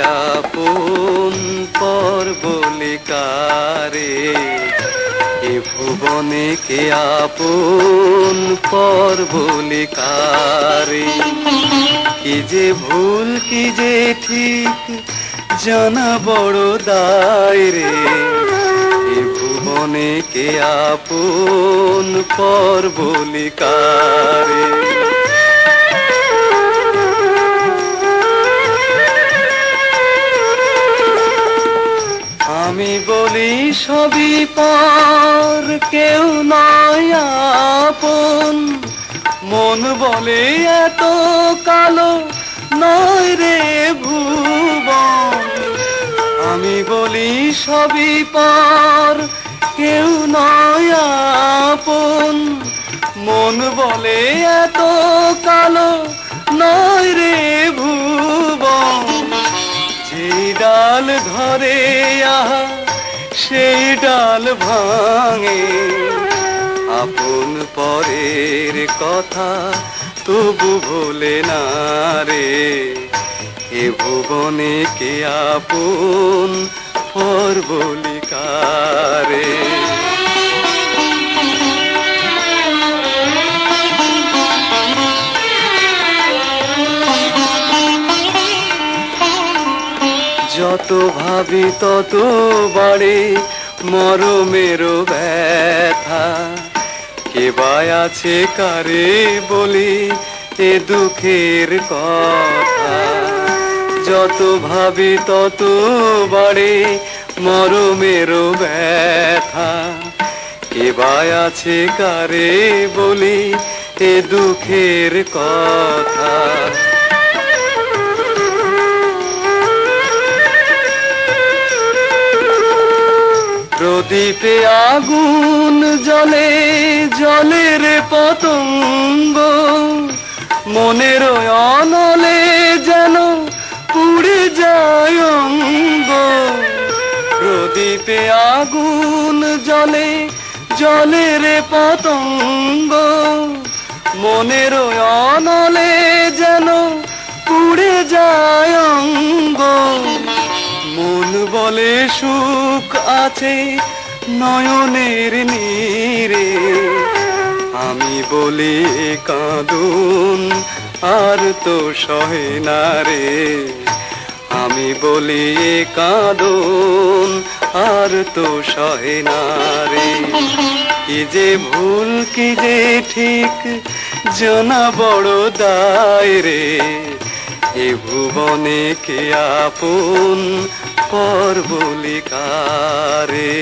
আপন পর বলি কারে এ ভুবনে কে আপন পর বলি কারে কি যে ভুল, কি যে ঠিক, জানা বড় দায় রে। এ ভুবনে কে আপন পর বলি, সবই পর, কেউ নয় আপন। মন বলে এত কালো নয় রে ভুবন। আমি বলি, সবই পর, কেউ নয় আপন। মন বলে এত কালো নয় রে ভুবন। ডাল ধরে আহা সেই ডাল ভাঙে। আপন পরের কথা তবু ভোলে না রে। এ ভুবনে কে আপন পর বলি যত ভাবি, তত বাড়ে মরমের ব্যথা। কে বাই আছে কারে বলি, এ দুঃখের কথা। যত ভাবি, তত বাড়ে মরমের ব্যথা। কে বাই আছে কারে বলি, এ দুঃখের কথা। প্রদীপে আগুন জলে জলের পতঙ্গ। মনের অনলে যেন পুড়ে যায় অঙ্গ। প্রদীপে আগুন জলে জলের পতঙ্গ। মনের অনলে যেন পুড়ে যায় অঙ্গ। বলে সুখ আছে নয়নের নীরে। আমি বলি কাঁদুন, আর তো সহে না রে। আমি বলি কাঁদুন, আর তো সহে না রে। কি যে ভুল, কি যে ঠিক, জানা বড় দায় রে। এ ভুবনে কে আপন পর বলি কারে?